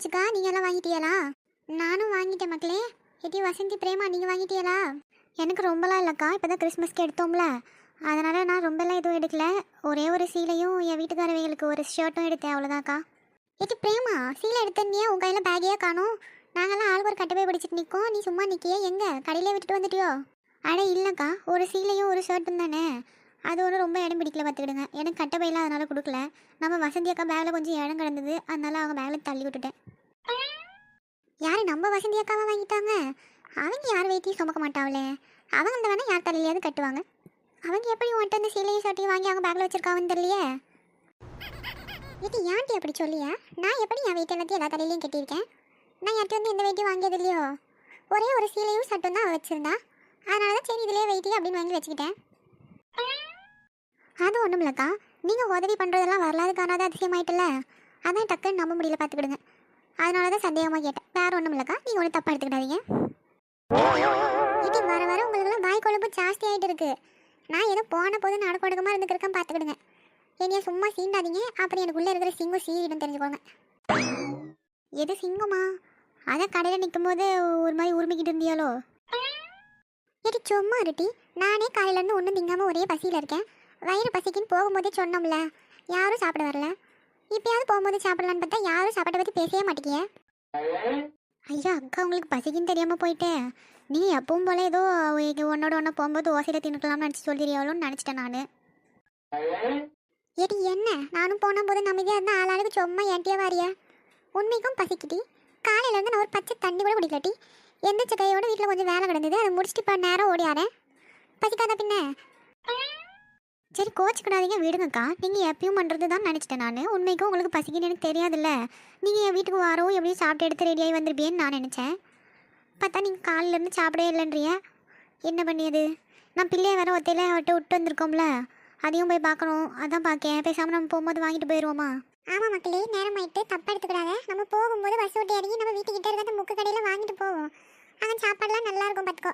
வாங்கியாச்சுக்கா நீங்கள் எல்லாம் வாங்கிட்டீங்களா நானும் வாங்கிட்டேன் மக்களே. எட்டி வசந்தி பிரேமா நீங்கள் வாங்கிட்டீங்களா எனக்கு ரொம்பலாம் இல்லைக்கா இப்போ தான் கிறிஸ்மஸ்க்கு எடுத்தோம்ல. அதனால் நான் ரொம்பலாம் எதுவும் எடுக்கல. ஒரே ஒரு சீலையும் என் வீட்டுக்காரவைகளுக்கு ஒரு ஷர்ட்டும் எடுத்தேன் அவ்வளோதான்க்கா எட்டி பிரேமா சீலை எடுத்தனியே உன் கையில் பேக்கையே காணும். நாங்களாம் ஆள் ஒரு கட்டவே பிடிச்சிட்டு நிற்கோம் நீ சும்மா நிற்கியே எங்கே? கடையிலே விட்டுட்டு வந்துட்டியோ? அட இல்லைக்கா ஒரு சீலையும் ஒரு ஷர்ட்டும் தானே. அது ஒன்றும் ரொம்ப இடம் பிடிக்கல பார்த்துக்கிடுங்க. எனக்கு கட்டப்பையெல்லாம் அதனால் கொடுக்கல. நம்ம வசந்தி அக்கா பேக்கில் கொஞ்சம் இடம் கிடந்தது. அதனால அவங்க பேக்கில் தள்ளி விட்டுட்டேன். யார் நம்ம வசந்தி அக்காவை வாங்கிட்டாங்க? அவங்க யார் வெயிட்டையும் சுமக்க மாட்டாங்களே அவங்க அந்த வேணால் யார் தலையிலையாவது கட்டுவாங்க. அவங்க எப்படி உன்ட்டு அந்த சீலையும் சட்டையும் வாங்கி அவங்க பேக்கில் வச்சுருக்காங்கன்னு தெரியலையே? இது ஏன்ட்டி அப்படி சொல்லியா? நான் எப்படி என் வெயிட் எல்லாத்தையும் எல்லா தலையிலையும் கட்டியிருக்கேன்? நான் யார்கிட்ட வந்து எந்த வெயிட்டையும் வாங்கியது இல்லையோ? ஒரே ஒரு சீலையும் சட்டும் தான் அவ வச்சிருந்தா. அதனால தான் சரி இதிலே வெயிட்டி அப்படின்னு வாங்கி வச்சுக்கிட்டேன். அது ஒன்றும் இல்லைக்கா நீங்கள் உதவி பண்ணுறதெல்லாம் வரலாறு காணாத அதிசயமாயிட்டல அதான் டக்குன்னு நம்ப முடியல பார்த்துக்கிடுங்க. அதனால தான் சந்தேகமாக கேட்டேன். வேறு ஒன்றும் இல்லைக்கா நீங்கள் ஒன்றும் தப்பாக எடுத்துக்கிடாதீங்க. இப்படி வர வர உங்களுக்குலாம் வாய் குழம்பு ஜாஸ்தி ஆகிட்டு இருக்குது நான் ஏதோ போன போது நடக்க ஒடுக்கமாக இருந்துக்கிறேன் பார்த்துக்கிடுங்க. என்னைய சும்மா சீண்டாதீங்க. அப்புறம் எனக்குள்ளே இருக்கிற சிங்கம் சீரிடும் தெரிஞ்சுக்கோங்க. எது சிங்கமா? அதான் கடையில் நிற்கும்போது ஒரு மாதிரி உரிமைக்கிட்டு இருந்தியாலோ? எடி சும்மா இருட்டி நானே காலையிலேருந்து ஒன்றும் திங்காமல் ஒரே பசியில் இருக்கேன். வயிறு பசிக்குன்னு போகும்போதே சொன்னோம்ல யாரும் சாப்பிட வரல. இப்பயாவது போகும்போது சாப்பிடலான்னு பார்த்தா யாரும் சாப்பிட்ட பற்றி பேசவே மாட்டேங்கிய ஐயா அக்கா உங்களுக்கு பசிக்குன்னு தெரியாமல் போயிட்டேன் நீ எப்பவும் போல ஏதோ உன்னோட ஒன்று போகும்போது ஓசையில் தின்னுக்கலாம்னு நினச்சி சொல்லிடுறியாலோன்னு நினச்சிட்டேன் நான். ஏடி என்ன? நானும் போன போது அமைதியாக இருந்தால் ஆளாளுக்கு சும்மா ஏன்ட்டியா வாரியா. உண்மைக்கும் பசிக்கிட்டி காலையிலேருந்து நான் ஒரு பச்சை தண்ணி கூட குடிக்கலாட்டி எந்திரிச்ச கையோட வீட்டில் கொஞ்சம் வேலை கிடந்தது. அதை முடிச்சுட்டு இப்போ நேரம் ஓடியாரேன். பசிக்காத பின்ன. சரி கோச்சிக்கிடாதீங்க விடுங்கக்கா. நீங்கள் எப்பயும் பண்ணுறது தான் நினச்சிட்டேன் நான். உண்மைக்கும் உங்களுக்கு பசிக்குன்னு எனக்கு தெரியாதுல்ல. நீங்கள் என் வீட்டுக்கு வரவும் எப்படியும் சாப்பிட்டு எடுத்து ரெடியாகி வந்திருப்பேன்னு நான் நினச்சேன். பார்த்தா நீங்கள் காலிலேருந்து சாப்பிடவே இல்லைன்றிய? என்ன பண்ணியது? நான் பிள்ளைய வேற ஒத்தையில அவட்ட விட்டு வந்திருக்கோம்ல. அதையும் போய் பார்க்கணும். அதான் பார்க்கேன். பேசாமல் நம்ம போகும்போது வாங்கிட்டு போயிடுவோமா ஆமாம் மக்களே நேரம் ஆயிட்டு தப்பாக எடுத்துக்கிறாங்க நம்ம போகும்போது பஸ் விட்டு இறங்கி நம்ம வீட்டுக்கிட்ட இருக்க அந்த முக்கு கடையில் வாங்கிட்டு போவோம். அங்கே சாப்பாடுலாம் நல்லாயிருக்கும் பார்த்துக்கோ.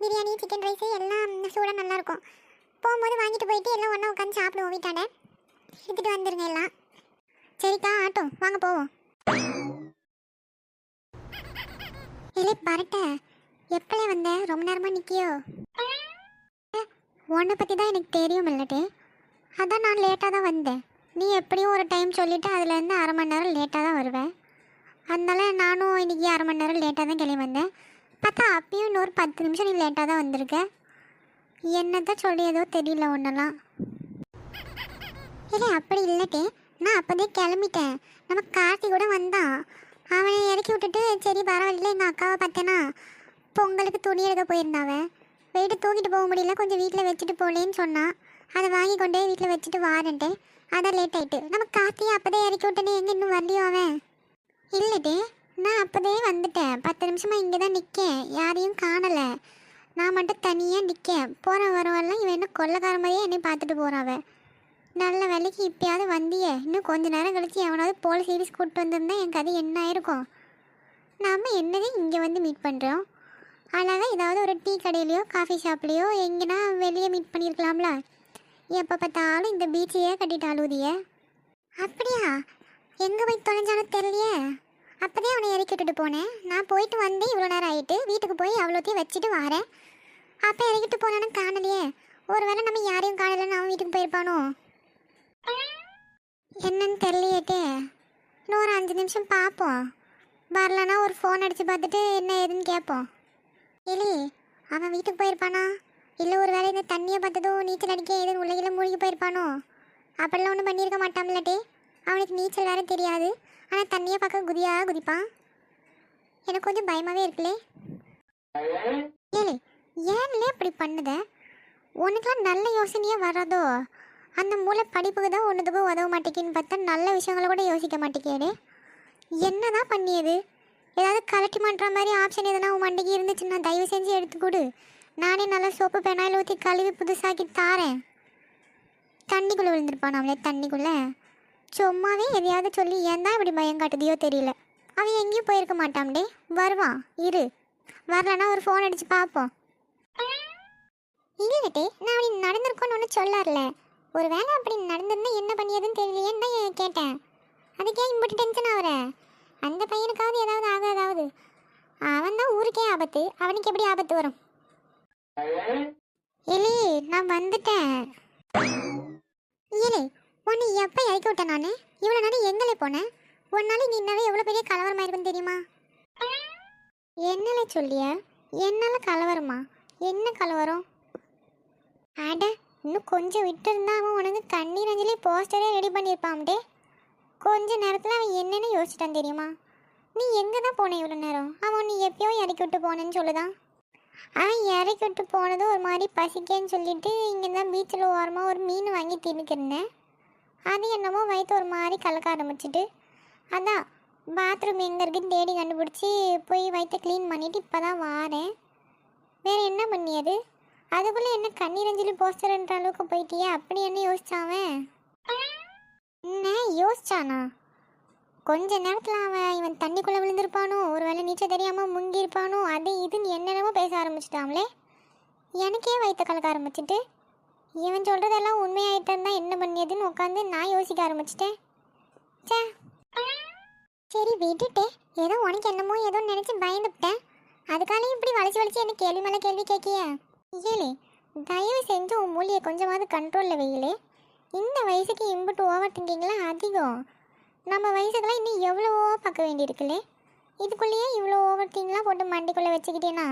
பிரியாணி சிக்கன் ரைஸ் எல்லாம் சூடாக நல்லாயிருக்கும் போகும்போது வாங்கிட்டு போயிட்டு எல்லாம் ஒன்றா உட்காந்து சாப்பிடுவோம் வீட்டாண்ட. எடுத்துகிட்டு வந்துருங்க எல்லாம். சரிக்கா ஆட்டோ வாங்க போவோம். இல்லை பரட்ட எப்பளே வந்த? ரொம்ப நேரமாக நிற்கியோ உன்னை பற்றி தான் எனக்கு தெரியும் இல்லட்டு. அதான் நான் லேட்டாக தான் வந்தேன். நீ எப்படியும் ஒரு டைம் சொல்லிவிட்டு அதுலேருந்து அரை மணி நேரம் லேட்டாக தான் வருவேன் அதனால நானும் இன்னைக்கு அரை மணி நேரம் லேட்டாக தான் கிளம்பி வந்தேன். பார்த்தா அப்பயும் இன்னொரு பத்து நிமிஷம் நீ லேட்டாக தான் வந்திருக்கேன் என்னதான் சொல்லியதோ தெரியல ஒன்றெல்லாம் இல்லை அப்படி இல்லட்டே. நான் அப்போதே கிளம்பிட்டேன். நம்ம கார்த்தி கூட வந்தான். அவனை இறக்கி விட்டுட்டு சரி பரவாயில்ல எங்கள் அக்காவை பார்த்தேனா பொங்கலுக்கு துணி எடுக்க போயிருந்தாவன் வெயிட்டு தூக்கிட்டு போக முடியல கொஞ்சம் வீட்டில் வச்சுட்டு போலேன்னு சொன்னான் அதை வாங்கி கொண்டே வீட்டில் வச்சுட்டு வாரன்ட்டு. அதான் லேட் ஆயிட்டு. நம்ம கார்த்தியை அப்போதே இறக்கி விட்டனே எங்கே இன்னும் வரலையோ அவன்? இல்லட்டே. நான் அப்போதே வந்துட்டேன். பத்து நிமிஷமாக இங்கே தான் நிற்கேன் யாரையும் காணலை. நான் மட்டும் தனியாக நிற்கேன் போகிற வரவெல்லாம் இவன் என்ன கொள்ளக்கார மாதிரியே என்னை பார்த்துட்டு போகிறான் நல்ல வேலைக்கு இப்பயாவது வந்தியே. இன்னும் கொஞ்ச நேரம் கழித்து எவனாவது போலீஸ் சீரிஸ் கூப்பிட்டு வந்திருந்தா என் கதை என்ன ஆயிருக்கும்? நாம் என்னதே இங்கே வந்து மீட் பண்ணுறோம் அழகாக ஏதாவது ஒரு டீ கடையிலையோ காஃபி ஷாப்லேயோ எங்கேனா வெளியே மீட் பண்ணியிருக்கலாம்ல எப்போ பார்த்தாலும் இந்த பீச்சையே கட்டிட்டு அழுவுதியே. அப்படியா? எங்கே போய் தொலைஞ்சாலும் தெரியலையே. அப்போதே அவனை இறக்கி விட்டுட்டு போனேன். நான் போயிட்டு வந்து இவ்வளோ நேரம் ஆயிட்டு வீட்டுக்கு போய் அவ்வளோத்தையும் வச்சுட்டு வரேன். அப்போ இறக்கிட்டு போனான்னு காணலையே. ஒருவேளை நம்ம யாரையும் காணலைன்னு அவன் வீட்டுக்கு போயிருப்பானோ? என்னன்னு தெரியலையேட்டே. இன்னும் ஒரு அஞ்சு நிமிஷம் பார்ப்போம். வரலன்னா ஒரு ஃபோன் அடித்து பார்த்துட்டு என்ன ஏதுன்னு கேட்போம். எலி அவன் வீட்டுக்கு போயிருப்பானா? இல்லை ஒரு வேளை இந்த தண்ணியை பார்த்ததும் நீச்சல் அடிக்க ஏதுன்னு உலகில் மூழ்கி போயிருப்பானோ? அப்படிலாம் ஒன்றும் பண்ணியிருக்க மாட்டான்லட்டே. அவனுக்கு நீச்சல் வேறு தெரியாது. ஆனால் தண்ணியை பார்க்க குதியாக குதிப்பான். எனக்கு கொஞ்சம் பயமாகவே இருக்குல்லே. ஏலே ஏன்லே அப்படி பண்ணுத? உனக்குலாம் நல்ல யோசனையே வராதோ? அந்த மூளை படிப்புக்கு தான் ஒன்றுத்துக்கும் உதவ மாட்டேங்குன்னு பார்த்தா நல்ல விஷயங்களை கூட யோசிக்க மாட்டேங்கேடே என்னதான் பண்ணியது? ஏதாவது கலெக்ட் பண்ணுற மாதிரி ஆப்ஷன் எதனா உன் மண்டைக்கு இருந்துச்சுன்னா தயவு செஞ்சு எடுத்து கொடு. நானே நல்லா சோப்பு பெனாயில் ஊற்றி கழுவி புதுசாக்கி தாரேன். தண்ணிக்குள்ளே விழுந்திருப்பான் நம்மளே தண்ணிக்குள்ளே. சும்மாவே எதையாவது சொல்லி ஏன் தான் இப்படி பயம் காட்டுதியோ தெரியல. அவன் எங்கேயும் போயிருக்க மாட்டான்டே வருவான் இரு. வரலன்னா ஒரு ஃபோன் அடிச்சு பார்ப்போம் இல்லைட்டே நான் அப்படி நடந்திருக்கோன்னு ஒன்றும் சொல்லார்ல. ஒரு வேளை அப்படி நடந்திருந்தா என்ன பண்ணியதுன்னு தெரியலையேன்னு தான் கேட்டேன். அதுக்கே இம்பட்டு டென்ஷன் ஆகுற அந்த பையனுக்காவது ஏதாவது ஆகாதாவது. அவன் தான் ஊருக்கே ஆபத்து. அவனுக்கு எப்படி ஆபத்து வரும்? எலி நான் வந்துட்டேன். உன்னை எப்போ இறக்கி விட்டேன் நான்? இவ்வளோ நேரம் எங்களே போனேன் உன்னால நீ இன்னவே எவ்வளோ பெரிய கலவரமா இருக்குன்னு தெரியுமா? என்னால சொல்லிய? என்னால கலவரமா? என்ன கலவரம்? அட இன்னும் கொஞ்சம் விட்டு இருந்தா அவன் உனக்கு கண்ணீர் அஞ்சலி போஸ்டரே ரெடி பண்ணியிருப்பான்டே கொஞ்ச நேரத்தில் அவன் என்னென்னு யோசிச்சிட்டான் தெரியுமா? நீ எங்கே தான் போன இவ்வளோ நேரம்? அவன் நீ எப்பயோ இறக்கி விட்டு போனேன்னு சொல்லுதான். அவன் இறக்கி விட்டு போனதும் ஒரு மாதிரி பசிக்கேன்னு சொல்லிட்டு இங்கே தான் பீச்சில் ஓரமாக ஒரு மீன் வாங்கி தின்னுக்கிருந்தேன் அது என்னமோ வயிற்று ஒரு மாதிரி கலக்க ஆரம்பிச்சிட்டு அதான் பாத்ரூம் எங்கே இருக்குன்னு தேடி கண்டுபிடிச்சி போய் வயிற்ற க்ளீன் பண்ணிவிட்டு இப்போ தான் வாரேன். வேறு என்ன பண்ணியது அதுக்குள்ளே என்ன கண்ணீரஞ்சலி போஸ்டர்ன்ற அளவுக்கு போயிட்டியே அப்படி என்ன யோசிச்சாவன் என்ன யோசிச்சானா? கொஞ்ச நேரத்தில் அவன் இவன் தண்ணிக்குள்ளே விழுந்திருப்பானோ ஒரு வேளை நீச்சல் தெரியாமல் முங்கியிருப்பானோ அது இதுன்னு என்னென்னமோ பேச ஆரம்பிச்சிட்டாங்களே எனக்கே வயிற்ற கலக்க ஆரம்பிச்சிட்டு இவன் சொல்கிறதெல்லாம் உண்மையாயிட்டு என்ன பண்ணியதுன்னு உட்காந்து நான் யோசிக்க ஆரம்பிச்சிட்டேன். சே சரி விட்டுட்டே. ஏதோ உனக்கு என்னமோ ஏதோ நினச்சி பயந்துவிட்டேன் அதுக்காலையும் இப்படி வளைச்சு வளைச்சு என்ன கேள்வி மேலே கேள்வி கேட்கிய? ஏலே தயவு செஞ்சு உன் மூலியை கொஞ்சமாவது கண்ட்ரோலில் வெயிலே. இந்த வயசுக்கு இம்புட்டு ஓவர் திங்கிங்லாம் அதிகம். நம்ம வயசுக்கெல்லாம் இன்னும் எவ்வளவோ பார்க்க வேண்டியிருக்குல்லே இதுக்குள்ளேயே இவ்வளோ ஓவர் திங்லாம் போட்டு மண்டிக்குள்ளே வச்சுக்கிட்டேன்னா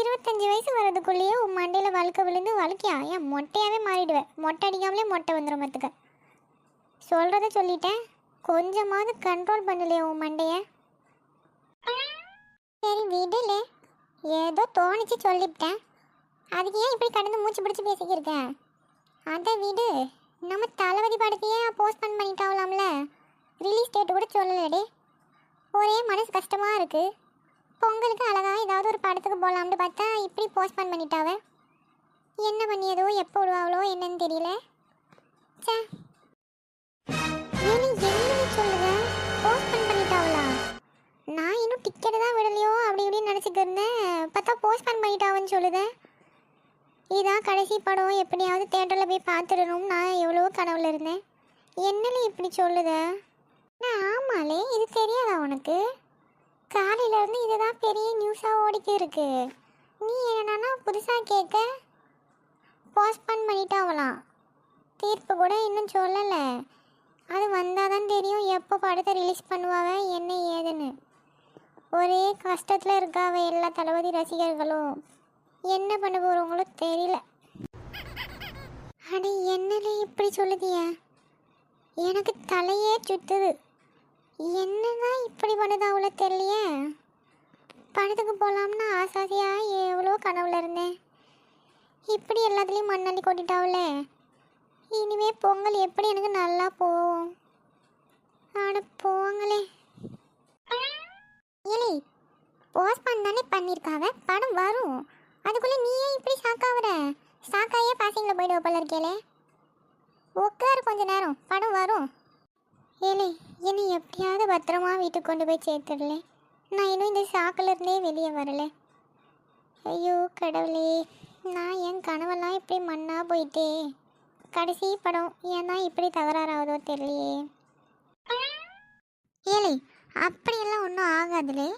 இருபத்தஞ்சி வயசு வர்றதுக்குள்ளேயே உன் மண்டையில் வழுக்க விழுந்து வழுக்கியா? ஏன் மொட்டையாகவே மாறிடுவேன் மொட்டை அடிக்காமலே மொட்டை வந்துடும் பார்த்துக்க சொல்கிறத சொல்லிட்டேன். கொஞ்சமாவது கண்ட்ரோல் பண்ணலையே உன் மண்டையை. சரி விடல. ஏதோ தோணிச்சு சொல்லிவிட்டேன். அதுக்கு ஏன் இப்படி கடந்து மூச்சு பிடிச்சி பேசிக்கிருக்கேன் அதை விடு. நம்ம தளபதி படத்தையே போஸ்ட்போன் பண்ணிட்டாவலாம்ல. ரிலீஸ் டேட் கூட சொல்லலடி. ஒரே மனசு கஷ்டமாக இருக்குது பொங்கலுக்கு அழகாக ஏதாவது ஒரு படத்துக்கு போகலாம்னு பார்த்தா இப்படி போஸ்ட்போன் பண்ணிட்டாவ. என்ன பண்ணியதோ எப்போ விடுவாங்களோ என்னன்னு தெரியல. சே ஏனி என்னன்னு சொல்லுங்க. போஸ்ட்போன் பண்ணிட்டாவளா? நான் இன்னும் டிக்கெட் தான் விடலையோ அப்படி இப்படின்னு நினச்சிட்டு இருந்தேன். பார்த்தா போஸ்ட்போன் பண்ணிட்டாவன்னு சொல்லுதேன் இதான் கடைசி படம். எப்படியாவது தேட்டரில் போய் பார்த்துடணும் நான் எவ்வளவோ கனவுல இருந்தேன். என்னல இப்படி சொல்லுத? நான் ஆமாலே இது தெரியாதா உனக்கு? காலையில இருந்து இதுதான் பெரிய நியூஸாக ஓடிக்கு இருக்கு. நீ என்னன்னா புதுசாக கேட்க போஸ்ட்போன் பண்ணிட்டாவலாம் தீர்ப்பு கூட இன்னும் சொல்லலை. அது வந்தால் தான் தெரியும் எப்போ படத்தை ரிலீஸ் பண்ணுவாங்க என்ன ஏதுன்னு. ஒரே கஷ்டத்தில் இருக்காவ எல்லா தளபதி ரசிகர்களும். என்ன பண்ண போகிறவங்களோ தெரியல. அட என்னலே இப்படி சொல்லுதிய எனக்கு தலையே சுத்துது. என்னதான் இப்படி பண்ணுது அவ்வளோ தெரியலையே? படத்துக்கு போகலாம்னு ஆசாசியாக எவ்வளோ கனவுல இருந்தேன். இப்படி எல்லாத்துலேயும் மண்ணள்ளி கொட்டிட்டாவில்லே இனிமே பொங்கல் எப்படி எனக்கு நல்லா போகும். ஆனால் போங்களே. ஏலே போஸ்ட்பான் தானே பண்ணியிருக்காவ படம் வரும். அதுக்குள்ளே நீ ஏன் இப்படி ஷாக்காவற ஷாக்காயே பாசிங்கில் போயிடுவ போல இருக்கேலே. உட்காரு கொஞ்ச நேரம். படம் வரும். ஏலே என்னை எப்படியாவது பத்திரமா வீட்டுக்கு கொண்டு போய் சேர்த்துடலே. நான் இன்னும் இந்த ஷாக்கில் இருந்தே வெளியே வரல. ஐயோ கடவுளே நான் என் கனவெல்லாம் இப்படி மண்ணா போயிட்டே. கடைசி படம் ஏன் இப்படி தகராறாவதோ தெரியலையே. ஏலே அப்படியெல்லாம் ஒன்றும் ஆகாதுலே.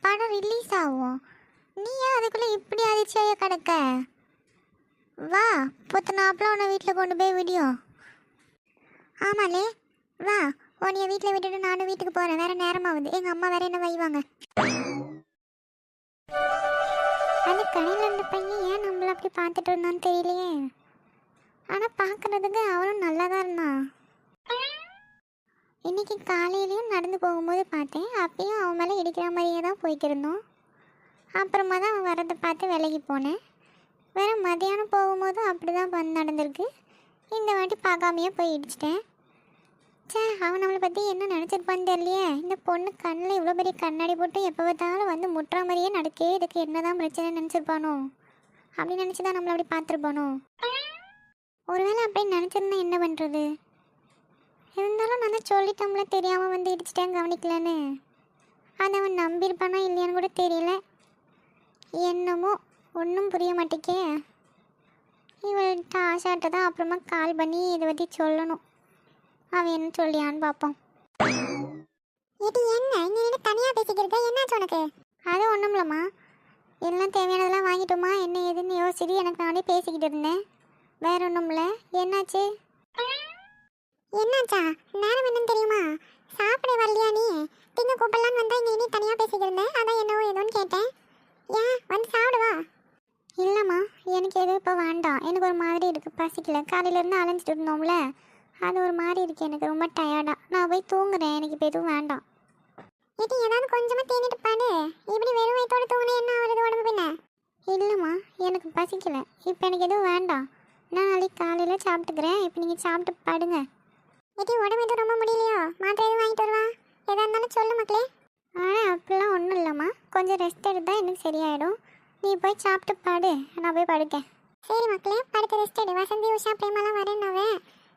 படம் ரிலீஸ் ஆகும். நீ ஏன் அதுக்குள்ளே இப்படி அதிர்ச்சியாக கிடக்க? வா புத்தனாப்பில் உன்னை வீட்டில் கொண்டு போய் விடியும் ஆமாலே வா உன்னைய வீட்டில் விட்டுட்டு நானும் வீட்டுக்கு போகிறேன் வேற நேரமாகுது எங்கள் அம்மா வேற என்ன வைவாங்க அது கடையில் இருந்த பையன் ஏன் நம்மள அப்படி பார்த்துட்டு இருந்தான்னு தெரியலையே. ஆனால் பார்க்குறதுக்கு அவனும் நல்லா தான் இருந்தான். இன்னைக்கு காலையிலையும் நடந்து போகும்போது பார்த்தேன். அப்பயும் அவன் மேலே இடிக்கிற மாதிரியே தான் போய்க்கிருந்தோம் அப்புறமா தான் அவன் வரதை பார்த்து விலகி போனேன். வேற மதியானம் போகும்போதும் அப்படி தான் நடந்திருக்கு. இந்த வாட்டி பார்க்காமையே போய் இடிச்சிட்டேன். சே அவன் நம்மளை பற்றி என்ன நினச்சிருப்பான்னு தெரியலையே. இந்த பொண்ணு கண்ணில் இவ்வளோ பெரிய கண்ணாடி போட்டு எப்போ பார்த்தாலும் வந்து முட்டுற மாதிரியே நடக்கே இதுக்கு என்ன தான் பிரச்சனை நினச்சிருப்பானோ? அப்படி நினச்சி தான் நம்மளை அப்படி பார்த்துருப்பானோ? ஒருவேளை அப்படி நினச்சிருந்தா என்ன பண்ணுறது இருந்தாலும் நான் தான் சொல்லிட்டோம்ல தெரியாமல் வந்து இடிச்சிட்டேன் கவனிக்கலன்னு. அதை அவன் நம்பியிருப்பானா இல்லையான்னு கூட தெரியல. என்னமோ ஒன்றும் புரிய மாட்டேக்கே. இவள்கிட்ட ஆஷாட்ட தான் அப்புறமா கால் பண்ணி இதை பற்றி சொல்லணும். அவன் என்ன சொல்லியான்னு பார்ப்போம் இது என்ன? இங்க நின்று தனியா பேசிக்கிறத என்னாச்சு உனக்கு? அது ஒண்ணும் இல்லம்மா எல்லாம் தேவையானதெல்லாம் வாங்கிட்டோமா? என்ன ஏதுன்னு யோசிச்சுட்டு எனக்கு நானே பேசிக்கிட்டு இருந்தேன். வேற ஒன்றும் இல்லை என்னாச்சு? என்னாச்சா? நேரம் என்னன்னு தெரியுமா? சாப்பிட வரலையா நீ? திங்க கூப்பிடலான்னு வந்தா இங்க இனி தனியா பேசிக்கிட்டு இருந்தேன் அதான் என்னவோ ஏதோன்னு கேட்டேன். ஏன்? வந்து சாப்பிடுவா? இல்லைம்மா எனக்கு எதுவும் இப்போ வேண்டாம். எனக்கு ஒரு மாதிரி இருக்குது பசிக்கல. காலையிலேருந்து அலைஞ்சிட்டு இருந்தோம்ல. அது ஒரு மாதிரி இருக்குது எனக்கு ரொம்ப டயர்டாக நான் போய் தூங்குறேன். எனக்கு இப்போ எதுவும் வேண்டாம். இது ஏதாவது கொஞ்சமாக தேனிட்டு பாடு. இப்படி வெறும் வயிற்றோட தூங்கினா என்ன ஆகுறது உடம்பு பின்ன? இல்லைம்மா எனக்கு பசிக்கல. இப்போ எனக்கு எதுவும் வேண்டாம். நான் நாளைக்கு காலையில் சாப்பிட்டுக்கிறேன். இப்போ நீங்கள் சாப்பிட்டு பாடுங்க. இது உடம்பு எதுவும் ரொம்ப முடியலையோ? மாத்திரை எதுவும் வாங்கிட்டு வருவா? எதாக இருந்தாலும் சொல்லு மக்களே. ஆனால் அப்படிலாம் ஒன்றும் இல்லைம்மா. கொஞ்சம் ரெஸ்ட் எடுத்தால் எனக்கு சரியாயிடும். நீ போய் சாப்பிட்டு பாடு. நான் போய் படுக்கேன். சரி மக்களே படுத்து ரெஸ்ட் எடு. வசந்தி உஷா பிரேமாலாம் வரேன்னாவே.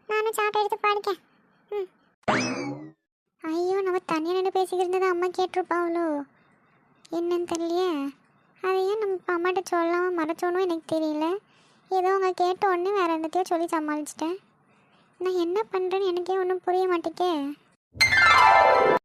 நானும் சாட்டை எடுத்து பாடிக்கேன். ம். ஐயோ நம்ம தனியாக நின்று பேசிக்கிட்டு இருந்தது அம்மா கேட்டிருப்பாவளோ என்னன்னு தெரியலையே. அதை ஏன் நம்ம இப்போ அம்மாட்ட சொல்லாமல் மறைச்சோன்னு எனக்கு தெரியல. ஏதோ அவங்க கேட்ட உடனே வேறு இடத்தையும் சொல்லி சமாளிச்சிட்டேன். நான் என்ன பண்ணுறேன்னு எனக்கே ஒன்றும் புரிய மாட்டேக்கே.